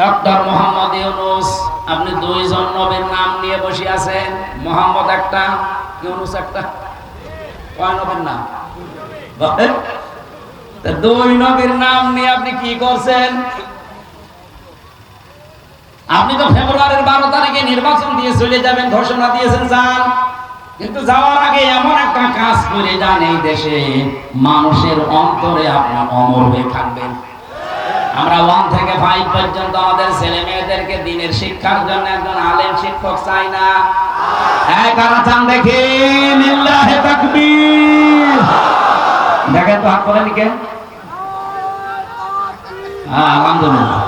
Doctor Mohammad Yunus আপনি দুইজন নবীর নাম নিয়ে বসে আছেন। মোহাম্মদ একটা ইউনুস একটা। কয় নবীর নাম? দুই নবীর নাম নিয়ে আপনি কি করছেন? আপনি তো ফেব্রুয়ারির বারো তারিখে নির্বাচন দিয়ে চলে যাবেন ঘোষণা দিয়েছেন যান কিন্তু যাওয়ার আগে এমন একটা কাজ করে যান এই দেশে মানুষের অন্তরে আপনি অমর হয়ে থাকবেন। আমরা ওয়ান থেকে ফাইভ পর্যন্ত আমাদের ছেলে মেয়েদেরকে দিনের শিক্ষার জন্য একজন আলেম শিক্ষক চাই না। হ্যাঁ কারা চান দেখি? দেখেন তো হাত করেন কে? হ্যাঁ আলহামদুলিল্লাহ।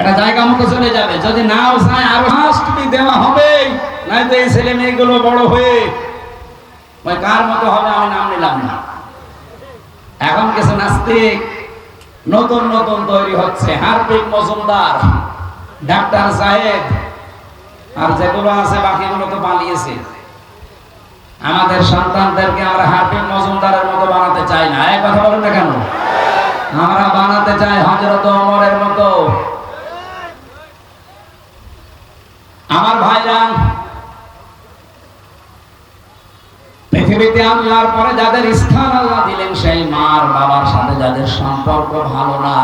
এটা জায়গা মতো চলে যাবে। যদি নাও চায়, আরও শাস্তি দেওয়া হবে। নাই তো এই ছেলে মেয়েগুলো বড় হয়ে। কার মতো হবে আমি নাম নিলাম না। এখন কিছু নাস্তিক নতুন নতুন তৈরি হচ্ছে। হার্পিক মজুমদার, ডাক্তার সাহেব আর যেগুলো আছে বাকিগুলো তো পালিয়েছে। আমাদের সন্তানদেরকে আমরা হার্পিক মজুমদারের মতো বানাতে চাই না। এক কথা বলেন না কেন? আমরা বানাতে চাই হজরত অমরের মতো আমার ভাইজান পৃথিবীতে আর পরে যাদের স্থান আল্লাহ দিলেন, সেই মার বাবার সাথে যাদের সম্পর্ক ভালো না।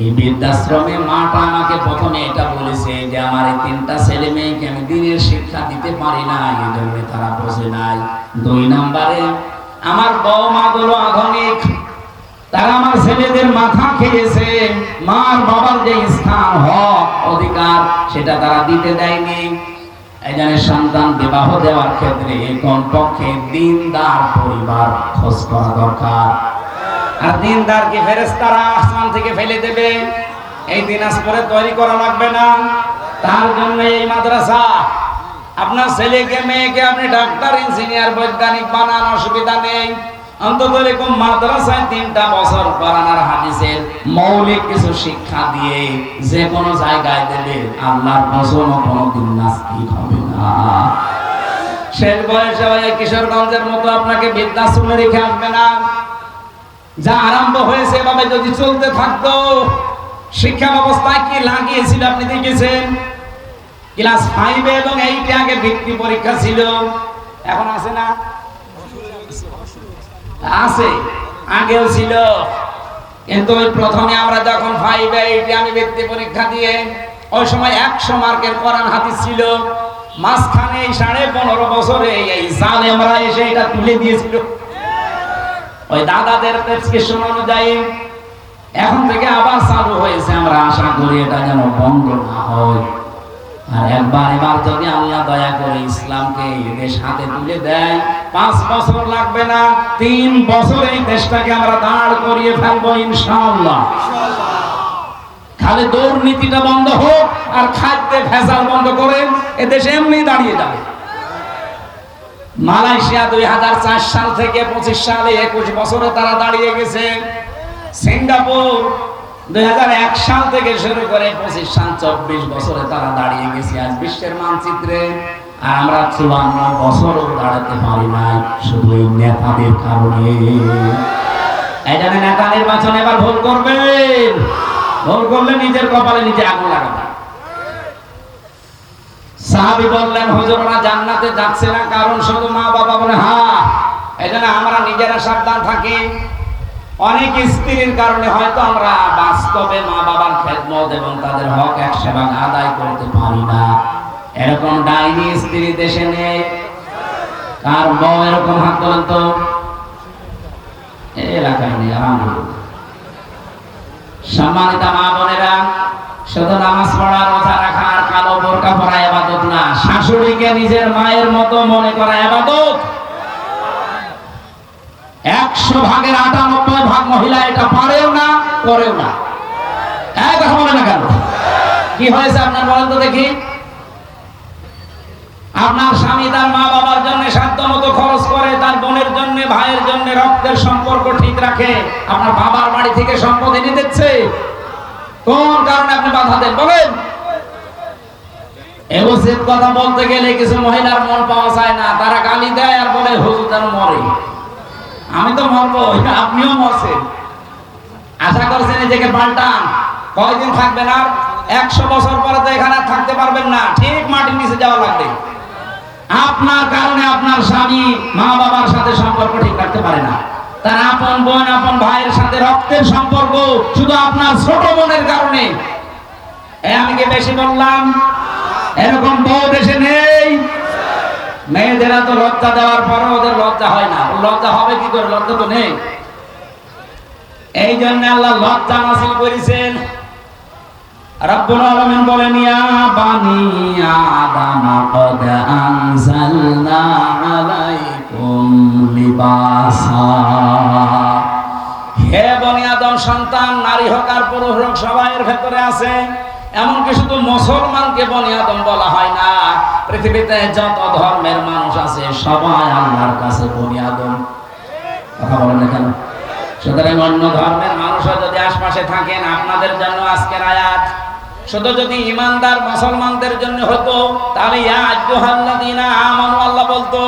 এই বৃদ্ধাশ্রমে মাটা আমাকে প্রথমে এটা বলেছে যে, আমার এই তিনটা ছেলে মেয়েকে আমি দিনের শিক্ষা দিতে পারি না, এই জন্য তারা বোঝে নাই। দুই নম্বরে, আমার বৌমা গুলো আধুনিক। তারা আমার ছেলেদের মাথা খেয়েছে। মার বাবার যে স্থান, হক, অধিকার, সেটা তারা দিতে দেয়নি। এই সন্তান বিবাহ দেওয়ার ক্ষেত্রে কমপক্ষে দিনদার পরিবার খোঁজ করা দরকার। আর দিনদার কি ফেরেস্তারা আসমান থেকে ফেলে দেবে? এই দিনাজপুরে তৈরি করা লাগবে না। তার জন্য এই মাদ্রাসা, আপনার ছেলেকে, মেয়েকে আপনি ডাক্তার, ইঞ্জিনিয়ার, বৈজ্ঞানিক বানান, অসুবিধা নেই। অন্তত কিশোরগঞ্জের মতো আপনাকে বৃদ্ধাশ্রমে রেখে আসবে না। যা আরম্ভ হয়েছে এভাবে যদি চলতে থাকতো, শিক্ষা ব্যবস্থায় কি লাগিয়েছিল আপনি দেখেছেন? ক্লাস ফাইভে এবং এইটে আগে ভিত্তি পরীক্ষা ছিল, এখন আছে না? আছে, আগেও ছিল। কিন্তু ওই প্রথমে আমরা যখন ফাইভে এইটে আমি ভিত্তি পরীক্ষা দিয়ে ওই সময় একশো মার্কের কোরআন হাদিস ছিল। মাঝখানে এই সাড়ে পনেরো বছরে এই জালেমরা এসে এটা তুলে দিয়েছিল। ওই দাদাদের প্রেসক্রিপশন অনুযায়ী এখন থেকে আবার চালু হয়েছে, আমরা আশা করি এটা যেন বন্ধ না হয়। আর একবার, এবার যদি আল্লাহ দয়া করে ইসলামকে তুলে দেয়, পাঁচ বছর লাগবে না, তিন বছর এই দেশটাকে আমরা দাঁড় করিয়ে ফেলব খালি বন্ধ হোক আর খাদ্যে বন্ধ করে এ দেশে এমনি দাঁড়িয়ে যাবে। মালয়েশিয়া দুই হাজার চার সাল থেকে পঁচিশ সালে একুশ বছরে তারা দাঁড়িয়ে গেছে। সিঙ্গাপুর দুই হাজার এক সাল থেকে শুরু করে পঁচিশ সাল, চব্বিশ বছরে তারা দাঁড়িয়ে গেছে আজ বিশ্বের মানচিত্রে। আর আমরা চুয়ান্ন বছরও দাঁড়াতে পারি শুধু এই নেতাদের কারণে। নেতা নির্বাচন এবার করবেন করলে নিজের কপালে নিজে আগুন লাগাবেন সাহাবি বললেন হুজুররা জান্নাতে যাচ্ছে না, কারণ শুধু মা বাবা বলে হ্যাঁ এই আমরা নিজেরা সাবধান থাকি। অনেক স্ত্রীর কারণে হয়তো আমরা বাস্তবে মা বাবার খেদমত এবং তাদের হক এক সেবা আদায় করতে পারি না। এরকম ডাইনি স্ত্রী দেশে নেই। কার বউ এরকম হাত তোলেন তো? এলাকায় নেই সম্মানিত মা বোনেরা, শুধু নামাজ পড়া, রোজা রাখা আর কালো বোরকা পরা এবাদত না, শাশুড়িকে নিজের মায়ের মতো মনে করা এবাদত। একশো ভাগের আটানব্বই ভাগ মহিলা এটা পারেও না, করেও না। কথা বলে না কেন? কি হয়েছে আপনার বলেন তো দেখি। আপনার স্বামী তার মা বাবার জন্য সাধ্য মতো খরচ করে, তার বোনের জন্য, ভাইয়ের জন্য রক্তের সম্পর্ক ঠিক রাখে। আপনার বাবার বাড়ি থেকে সম্পদ এনে দিচ্ছে। কোন কারণে আপনি বাধা দেন? বলেন। এবসিত কথা বলতে গেলে কিছু মহিলার মন পাওয়া যায় না। তারা গালি দেয় আর বলে, হুজুর মরে। আমি তো মরবো, আপনিও মরছেন। আশা করছেন নিজেকে পাল্টান। কয়দিন থাকবেন আর? একশো বছর পরে তো এখানে থাকতে পারবেন না। ঠিক মাটির নিচে যাওয়া লাগবে। আপনার কারণে আপনার স্বামী মা বাবার সাথে সম্পর্ক ঠিক রাখতে পারে না। তার আপন বোন, আপন ভাইয়ের সাথে রক্তের সম্পর্ক শুধু আপনার ছোট বোনের কারণে। আমি কি বেশি বললাম? এরকম বউ দেশে নেই। মেয়েদেরা তো লজ্জা দেওয়ার পরও ওদের লজ্জা হয় না। লজ্জা হবে কি করে? লজ্জা তো নেই। এই জন্য আল্লাহ লজ্জা নাসিল করেছেন। রব্বুল আলামিন বলেন, ইয়া বানি আদম, কদ আনজালনা আলাইকুম লিবাসা। হে বনি আদম, সন্তান, নারী হোক আর পুরুষ হোক, সবাইয়ের ভেতরে আছে। এমনকি শুধু মুসলমানকে বনি আদম বলা হয় না? পৃথিবীতে যত ধর্মের মানুষ আছে, সবাই আল্লাহর কাছে বনি আদম। কথা বলেন কেন? সুতরাং অন্য ধর্মের মানুষও যদি আশপাশে থাকেন, আপনাদের জন্য আজকের আয়াত। শুধু যদি ইমানদার মুসলমানদের জন্য হতো, তাহলে ইয়া আজ্জুহাল্লাযীনা আমানু, আল্লাহ বলতো,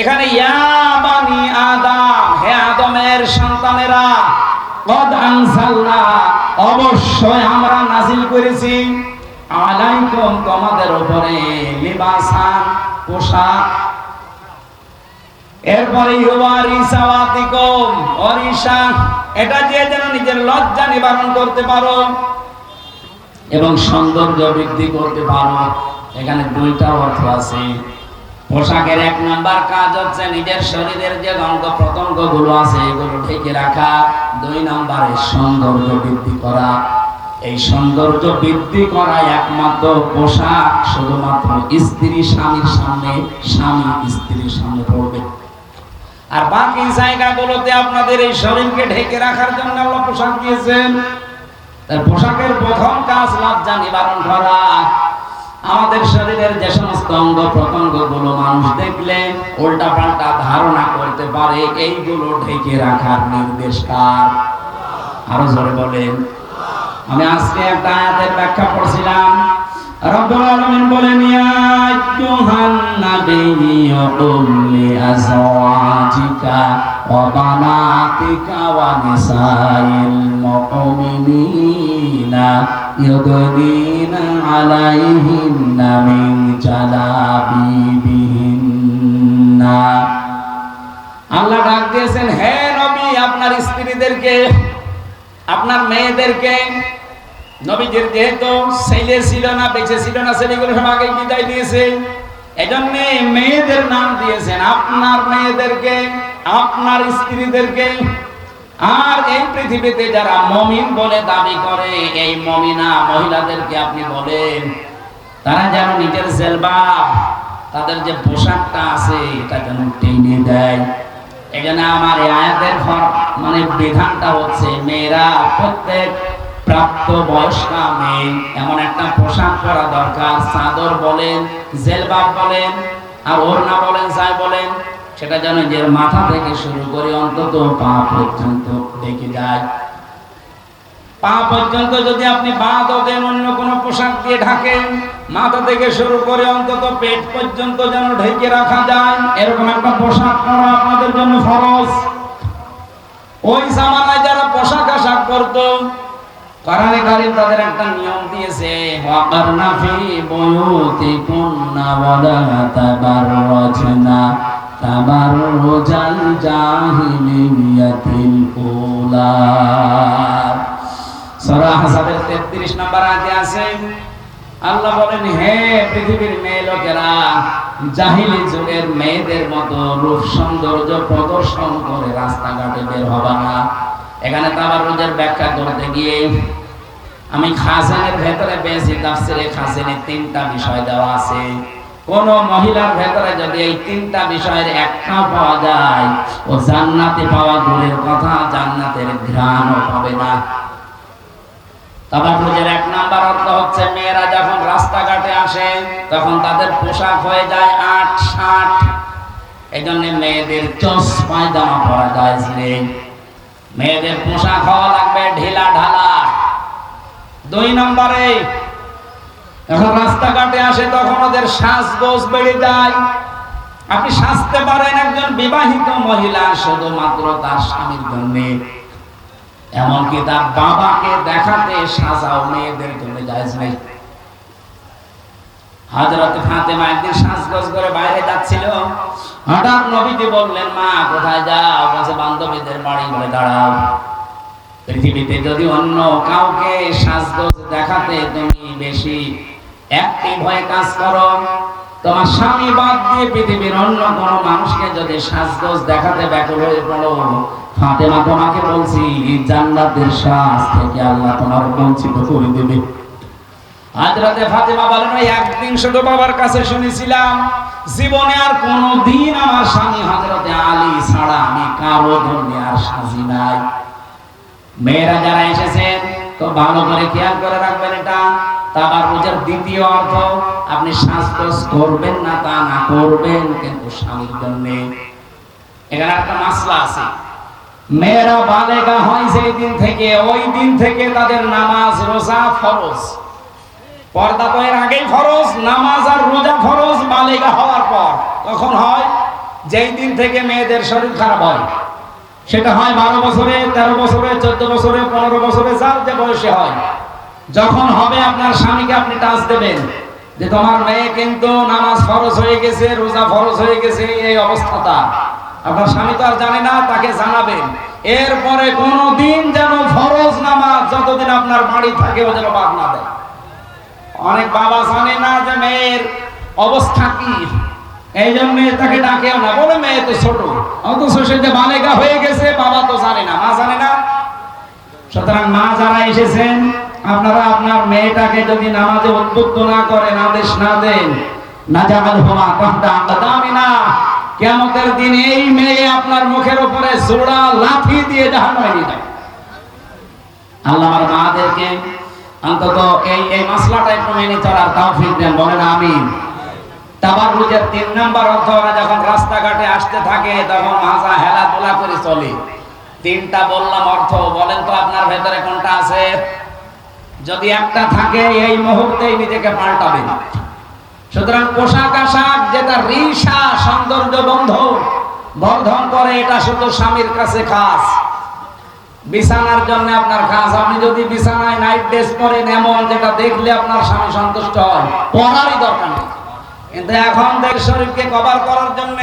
এখানে ইয়া বানি আদম, হে আদমের সন্তানেরা, কদ আমরা নাজিল করেছি। আলাইকুম তোমাদের উপরে লিবাসান পোশাক। এরপরে ইউয়ারিসাওয়াতিকুম অরিশা এটা দিয়ে যেন নিজের লজ্জা নিবারণ করতে পারো এবং সৌন্দর্য বৃদ্ধি করতে পারো। এখানে দুইটা অর্থ আছে। পোশাকের এক নাম্বার কাজ হচ্ছে নিজের শরীরের যে অঙ্গ প্রত্যঙ্গগুলো আছে, এগুলো রাখা। দুই নম্বরে সৌন্দর্য বৃদ্ধি করা। এই সৌন্দর্য বৃদ্ধি করা একমাত্র পোশাক শুধুমাত্র স্ত্রী স্বামীর সামনে, স্বামী স্ত্রীর সামনে পড়বে। আর বাকি জায়গাগুলোতে আপনাদের এই শরীরকে ঢেকে রাখার জন্য আল্লাহ পোশাক দিয়েছেন। তার পোশাকের প্রথম কাজ লজ্জা নিবারণ করা। আমাদের শরীরের যে সমস্ত অঙ্গ প্রত্যঙ্গগুলো মানুষ দেখলে উল্টা পাল্টা ধারণা করতে পারে, এইগুলো ঢেকে রাখার নির্দেশ কার? আরও জোরে বলেন। আমি আজকে একটা আয়াতের ব্যাখ্যা পড়ছিলাম। রব্বুল আলামিন বলেন, ইয়া আইয়ুহান নাবিয়্যু কুল লিআজওয়াজিকা ওয়া বানাতিকা ওয়া নিসাইল মুমিনিনা ইউদনিনা আলাইহিন্না মিন জালাবিবিহিন্না। আল্লাহ ডাক দিয়েছেন, হে নবী, আপনার স্ত্রীদেরকে, আপনার মেয়েদেরকে নবীজির যেহেতু ছেলে ছিল না, বেঁচে ছিল না, ছেলেগুলো সব আগে বিদায় দিয়েছে এজন্য মেয়েদের নাম দিয়েছেন আপনার মেয়েদেরকে, আপনার স্ত্রীদেরকে। আর এই পৃথিবীতে যারা মমিন বলে দাবি করে, এই মমিনা মহিলাদেরকে আপনি বলেন, তারা যেন নিজের জেলবাব, তাদের যে পোশাকটা আছে, এটা যেন টেনে দেয়। এখানে আমার আয়াতের ঘর মানে বিধানটা হচ্ছে, মেয়েরা প্রত্যেক প্রাপ্ত মেয়ে। এমন একটা পোশাক পরা দরকার। চাদর বলেন, জেলবাব বলেন, আর ওড়না বলেন, যাই বলেন, সেটা যেন যে মাথা থেকে শুরু করে অন্তত পা পর্যন্ত দেখে যায়। পা পর্যন্ত যদি আপনি বাঁধও দেন অন্য কোনো পোশাক দিয়ে ঢাকেন, মাথা থেকে শুরু করে অন্তত পেট পর্যন্ত যেন ঢেকে রাখা যায়। এরকম একটা পোশাক পরা আপনাদের জন্য ফরজ। ওই জামানায় যারা পোশাক আশাক করতো কোরআনে কারীম তাদের একটা নিয়ম দিয়েছে ওয়াকারনা ফি ওয়ালা তাবাররুজাল জাহিলিয়াতিল সূরা হাসাবের 33 নম্বর আয়াতে আছে, আল্লাহ বলেন, হে পৃথিবীর মেয়ে লোকেরা, জাহিলি যুগের মেয়েদের মতো রূপ সৌন্দর্য প্রদর্শন করে রাস্তাঘাটে বের হবে না। এখানে তাবারুজের ব্যাখ্যা করতে গিয়ে আমি খাজানের ভেতরে পেয়েছি তাফসিরে খাজানে তিনটা বিষয় দেওয়া আছে। কোন মহিলার ভেতরে যদি এই তিনটা বিষয়ের একটা পাওয়া যায়, ও জান্নাতে পাওয়া দূরের কথা, জান্নাতের ঘ্রাণও পাবে না। তাবারুজের এক নাম্বার অর্থ হচ্ছে, মেয়েরা যখন রাস্তাঘাটে আসে, তখন তাদের পোশাক হয়ে যায় আট ষাট এই জন্য মেয়েদের পরা যায় মেয়েদের পোশাক হওয়া লাগবে ঢিলা ঢালা। দুই নম্বরে, যখন রাস্তাঘাটে আসে তখন ওদের শ্বাসগোজ বেড়ে যায়। আপনি সাজতে পারেন একজন বিবাহিত মহিলা শুধুমাত্র তার স্বামীর জন্য। এমনকি তার বাবাকে দেখাতে সাজাও, মেয়েদের জন্য জায়েজ নেই। হযরত ফাতেমা একদিন সাজগোজ করে বাইরে যাচ্ছিল। হঠাৎ নবীজি বললেন, মা, কোথায় যাও? বলছে, বান্ধবীদের বাড়ি বলে দাঁড়াও। পৃথিবীতে যদি অন্য কাউকে সাজগোজ দেখাতে তুমি বেশি অ্যাক্টিভ হয়ে কাজ করো, তোমার স্বামী বাদ দিয়ে পৃথিবীর অন্য কোন মানুষকে যদি সাজগোজ দেখাতে ব্যাকুল হয়ে পড়ো, ফাতেমা তোমাকে বলছি, জান্নাতের শ্বাস থেকে আল্লাহ তোমার বঞ্চিত করে দেবে। হাজরাতে ফাতেমা বলেন ওই একদিন শুধু বাবার কাছে শুনেছিলাম, জীবনে আর কোনো দিন আমার স্বামী হাজরতে আলী ছাড়া আমি কারও জন্য আর সাজি নাই। মেয়েরা যারা এসেছেন তো ভালো করে খেয়াল করে রাখবেন এটা। তাবার রোজার দ্বিতীয় অর্থ, আপনি শ্বাসকোষ করবেন না, তা না করবেন, কিন্তু স্বামীর জন্য। এখানে একটা মাসলা আছে। মেয়েরা বালেগা হয় সেই দিন থেকে, ওই দিন থেকে তাদের নামাজ, রোজা ফরজ। পর্দা তো এর আগেই ফরজ, নামাজ আর রোজা ফরজ বালেগা হওয়ার পর। কখন হয়, যেই দিন থেকে মেয়েদের শরীর খারাপ হয়, সেটা হয় বারো বছরে, তেরো বছরে, চোদ্দ বছরে, পনেরো বছরে, যার যে বয়সে হয়। যখন হবে আপনার স্বামীকে আপনি টাচ দেবেন যে তোমার মেয়ে কিন্তু নামাজ ফরজ হয়ে গেছে, রোজা ফরজ হয়ে গেছে, এই অবস্থাটা আপনার স্বামী তো আর জানে না, তাকে জানাবেন। এরপরে কোনো দিন যেন ফরজ নামাজ যতদিন আপনার বাড়ি থাকে ও যেন বাদ না দেয়। অনেক বাবা জানে না যে মেয়ের অবস্থা কি। এই জন্য তাকে ডাকেও না বলে, মেয়ে তো ছোট। অথচ সে যে বালেগা হয়ে গেছে, বাবা তো জানে না। মা জানে না? সুতরাং মা যারা এসেছেন, আপনারা আপনার মেয়েটাকে যদি নামাজে উদ্বুদ্ধ না করেন আদেশ না দেন না জামাল হোমা কহতা আকাদামি না কিয়ামতের দিন এই মেয়ে আপনার মুখের উপরে জোড়া লাঠি দিয়ে জাহান্নামে নিয়ে যাবে। আল্লাহ আমার মাদেরকে অন্তত এই এই মাসলাটা একটু মেনে চলার তৌফিক দেন, বলেন আমিন। তাবাররুজের তিন নাম্বার ওরা যখন রাস্তাঘাটে আসতে থাকে, তখন মাজা হেলাদোলা করে চলে। তিনটা বললাম অর্থ, বলেন তো আপনার ভেতরে কোনটা আছে? যদি একটা থাকে, এই মুহূর্তেই নিজেকে পাল্টাবেন। সুতরাং পোশাক আশাক, যেটা রিসা, সৌন্দর্য বন্ধ বর্ধন করে, এটা শুধু স্বামীর কাছে খাস। বিছানার জন্য আপনার খাস আপনি যদি বিছানায় নাইট ড্রেস পরেন, এমন যেটা দেখলে আপনার স্বামী সন্তুষ্ট হয়। পরারই দরকার নেই। কিন্তু এখন দেশ শরীফকে কভার করার জন্য,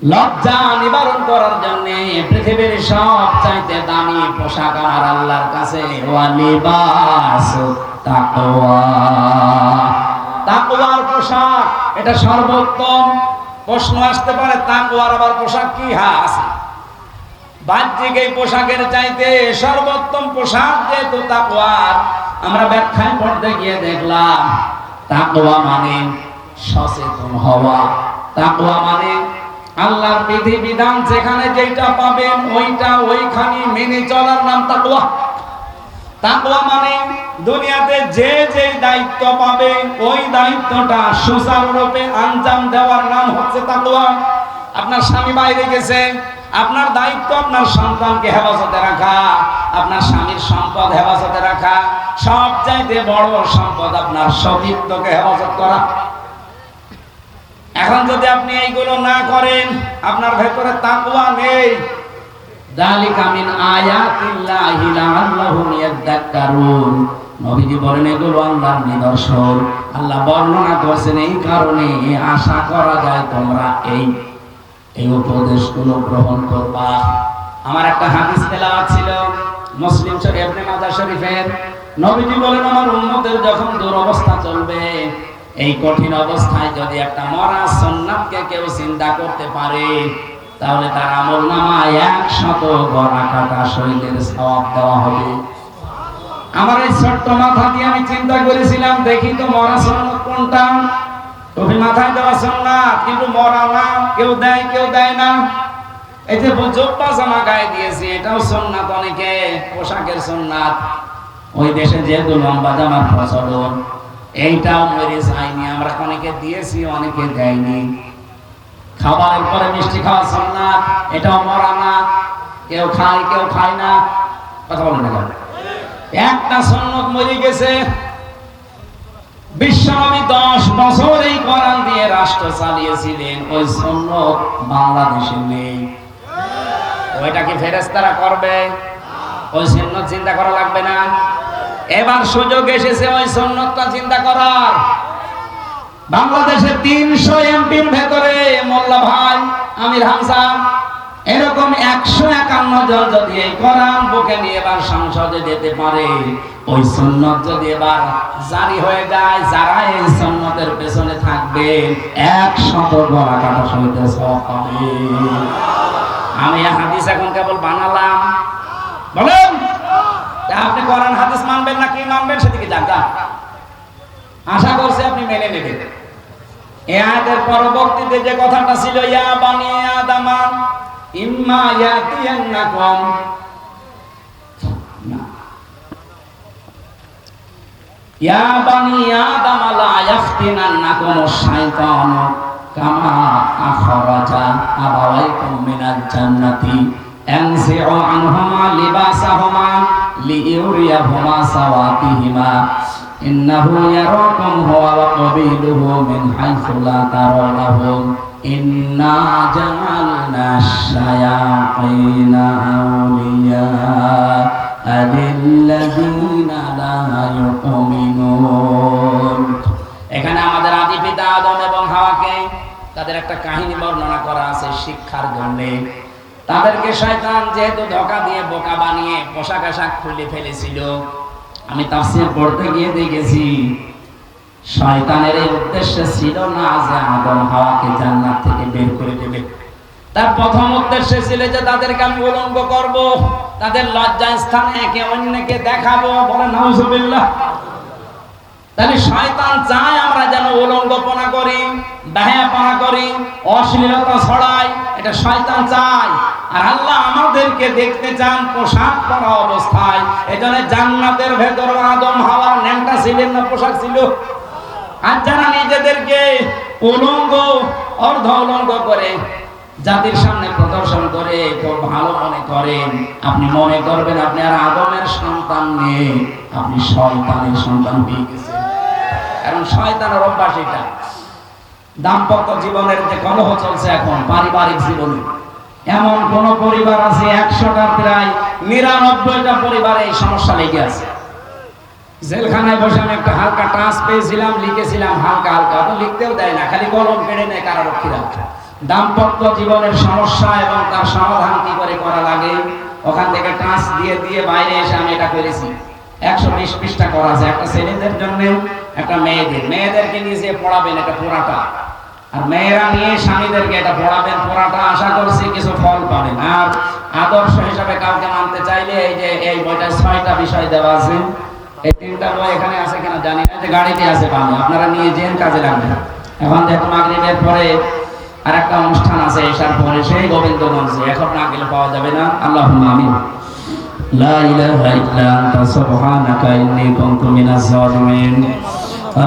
লজ্জা নিবারণ করার জন্য পৃথিবীর সব চাইতে দামি পোশাক আমার আল্লাহর কাছে। পোশাক, এটা সর্বোত্তম। প্রশ্ন আসতে পারে, তাকওয়ার আবার পোশাক কি? হ্যাঁ আছে। বাহ্যিক এই পোশাকের চাইতে সর্বোত্তম পোশাক যেহেতু তাকওয়ার আমরা ব্যাখ্যায় পড়তে গিয়ে দেখলাম, তাকওয়া মানে সচেতন হওয়া। তাকওয়া মানে আল্লাহর বিধি বিধান যেখানে যেটা পাবেন, ওইটা ওইখানে মেনে চলার নাম তাকওয়া। তাকওয়া মানে দুনিয়াতে যে যে দায়িত্ব পাবে, ওই দায়িত্বটা সুচারুরূপে আঞ্জাম দেওয়ার নাম হচ্ছে তাকওয়া। আপনার স্বামী বাইরে গেছে আপনার দায়িত্ব আপনার সন্তানকে হেফাজতে রাখা, আপনার স্বামীর সম্পদ হেফাজতে রাখা, সব চাইতে বড় সম্পদ আপনার সতীত্বকে হেফাজত করা। এখন যদি আপনি এইগুলো না করেন, আপনার ভেতরে তাকওয়া নেই। নিদর্শন। আল্লাহ বর্ণনা করেছেন, এই কারণে আশা করা যায় তোমরা এই এই উপদেশগুলো গ্রহণ করবা? আমার একটা হাদিস তেলাওয়াত ছিল, মুসলিম শরীফ, ইবনে মাজাহ শরীফের। নবীজি বলেন, আমার উম্মতের যখন দুরবস্থা চলবে, এই কঠিন অবস্থায় যদি একটা মরা সুন্নাতকে কেউ চিন্তা করতে পারে, তাহলে তার আমল নামায় একশত গড়া কাটা শহীদের সওয়াব দেওয়া হবে। আমার এই ছোট্ট মাথা দিয়ে আমি চিন্তা করেছিলাম, দেখি তো মরা সুন্নাত কোনটা? তুমি মাথায় দেওয়া সুন্নাত কিন্তু মরা না, কেউ দেয় কেউ দেয় না। এই যে জোব্বা জামা গায়ে এটাও সুন্নাত অনেকে, পোশাকের সুন্নাত ওই দেশে যেহেতু লম্বা জামার প্রচলন, এইটাও মরে যায়নি আমরা অনেকে দিয়েছি, অনেকে দেয়নি। খাবারের পরে মিষ্টি খাওয়া সুন্নাত এটাও মরা না। কেউ খায় কেউ খায় না। কথা বলেন একটা সন্ন্যত মরে গেছে। বিশ্বনবী দশ বছর রাষ্ট্র চালিয়েছিলেন, ওই সৈন্য বাংলাদেশে নেই। ওইটা কি ফেরেস্তারা করবে, ওই সুন্নত চিন্তা করা লাগবে না। এবার সুযোগ এসেছে ওই সুন্নতটা চিন্তা করার। বাংলাদেশে তিনশো এমপির ভেতরে মোল্লা ভাই, আমির হামসা এরকম একশো একান্ন জন যদি এই কোরআন বুকে নিয়ে এবার সংসদে যেতে পারে, ওই সুন্নত যদি এবার জারি হয়ে যায়, যারা এই সুন্নতের পেছনে থাকবে গলা কাটা সহিত সব পাবে। আমি হাদিস এখন কেবল বানালাম। বলেন আপনি কোরআন হাদিস মানবেন না কি মানবেন সেদিকে যান যান। আশা করছি আপনি মেনে নেবেন। এ আয়াতের পরবর্তীতে যে কথাটা ছিল, ইয়া বানি আদামা ইন্নাহু ইয়ারাকুম হুয়া ওয়া কাবিলুহু মিন হাইথু লা এখানে আমাদের আদি পিতা আদম এবং হাওয়াকে তাদের একটা কাহিনী বর্ণনা করা আছে শিক্ষার জন্য। তাদেরকে শয়তান যেহেতু ধোকা দিয়ে বোকা বানিয়ে পোশাক আশাক খুলে ফেলেছিল, আমি তাফসীর পড়তে গিয়ে দেখেছি। শয়তানের এই উদ্দেশ্য ছিল না যে আদম হাওয়াকে জান্নাত থেকে বের করে দেবে। তার প্রথম উদ্দেশ্য ছিল যে তাদেরকে আমি উলঙ্গ করব, তাদের লজ্জা স্থানে একে অন্যকে দেখাবো, বলে নাউজুবিল্লাহ। তাহলে শয়তান চায় আমরা যেন উলঙ্গপনা করি দাহাপনা করি, অশ্লীলতা ছড়াই, এটা শয়তান চায়। আর আল্লাহ আমাদেরকে দেখতে চান পোশাক পরা অবস্থায়। এজন্য জান্নাতের ভেতর আদম হাওয়া ন্যাংটা ছিলেন না পোশাক ছিল? আর যারা নিজেদেরকে উলঙ্গ, অর্ধ উলঙ্গ করে জাতির সামনে প্রদর্শন করে, খুব ভালো মনে করেন, আপনি মনে করবেন আপনি আর আদমের সন্তান নিয়ে আপনি শয়তানের সন্তান হয়ে গেছেন। কারণ শয়তানের অভ্যাস এটা। দাম্পত্য জীবনের যে কলহ চলছে এখন, পারিবারিক জীবনে, এমন কোন পরিবার আছে একশোটার প্রায় নিরানব্বইটা পরিবারে এই সমস্যা লেগে আছে। জেলখানায় বসে আমি একটা হালকা টাচ পেয়েছিলাম, লিখেছিলাম হালকা হালকা। তো লিখতেও দেয় না, খালি কলম কেড়ে নেয় কারারক্ষীরা। দাম্পত্য জীবনের সমস্যা এবং তার সমাধান কি করে করা লাগে? ওখান থেকে টাচ দিয়ে দিয়ে বাইরে এসে আমি এটা করেছি। একশো বিশ পৃষ্ঠা করা আছে, একটা ছেলেদের জন্য একটা মেয়েদের। মেয়েদেরকে নিয়ে যে পড়াবেন এটা পোড়াটা। আর মেয়েরা নিয়ে স্বামীদেরকে এটা পড়াবেন পড়াটা, আশা করছি কিছু ফল পাবেন। আর আদর্শ হিসাবে কাউকে মানতে চাইলে এই যে এই বইটা ছয়টা বিষয় দেওয়া আছে। এই তিনটা এখানে আছে কিনা জানি না যে গাড়িতে আছে পাবে আপনারা নিয়ে যেন কাজে লাগবে। এখন মাগরিবের পরে আর একটা অনুষ্ঠান আছে এসার পরে সেই এখন না গেলে পাওয়া যাবে না। আল্লাহ আমিন। ইল্লা আনতা, সুবহানাকা ইন্নী কুনতু মিনাজ জালিমিন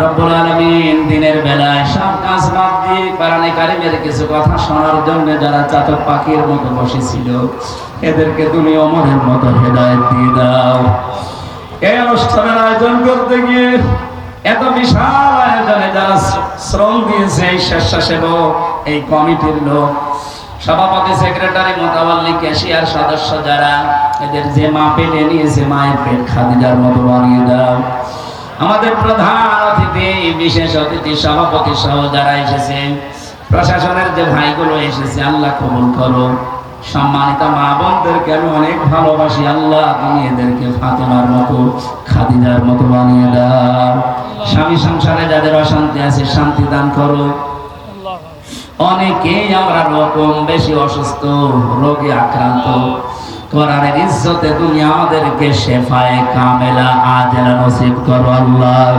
রব্বুল আলামিন, দিনের বেলায় সব কাজ বাদ দিয়ে কোরআনে কারিমের কিছু কথা শোনার জন্য যারা চাতক পাখির মতো বসেছিল, এদেরকে তুমি অমরের মতো হেদায়েত দিয়ে দাও। এই অনুষ্ঠানের আয়োজন করতে গিয়ে এত বিশাল আয়োজনে যারা শ্রম দিয়েছে, এই স্বেচ্ছাসেবক, এই কমিটির লোক, সভাপতি, সেক্রেটারি মোতাবাল্লি ক্যাশিয়ার সদস্য যারা, এদের যে মা পেটে নিয়েছে মায়ের পেট খাদিজার মতো বানিয়ে দাও আমাদের প্রধান অতিথি, বিশেষ অতিথি, সভাপতি সহ যারা এসেছে, প্রশাসনের যে ভাইগুলো এসেছে, আল্লাহ কবুল করো সম্মানিত মা বোনদেরকে আমি অনেক ভালোবাসি। আল্লাহ তুমি এদেরকে ফাতেমার মতো, খাদিজার মতো বানিয়ে দাও। স্বামী সংসারে যাদের অশান্তি আছে, শান্তি দান করো। অনেকেই আমরা রকম বেশি অসুস্থ, রোগে আক্রান্ত। কোরআনের ইজ্জতে তুমি আমাদেরকে শেফায়ে কামেলা, আজেলা নসিব করো আল্লাহ।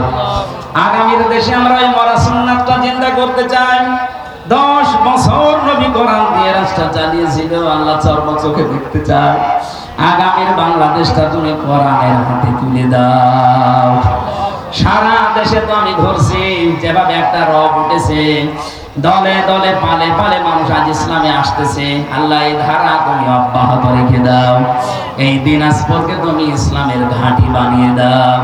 আগামীর দেশে আমরা ওই মরা সুন্নাতটা চিন্তা করতে চাই দশ বছর নবী কোরআন রাষ্ট্র চালিয়েছিল আল্লাহ চর্ম চোখে দেখতে চাই আগামীর বাংলাদেশটা তুমি কোরআনের হাতে তুলে দাও। সারা দেশে তো আমি ধরছি যেভাবে একটা রব উঠেছে, দলে দলে পালে পালে মানুষ আজ ইসলামে আসতেছে। আল্লাহ এই ধারা তুমি অব্যাহত রেখে দাও। এই দিনাজপুরকে তুমি ইসলামের ঘাঁটি বানিয়ে দাও।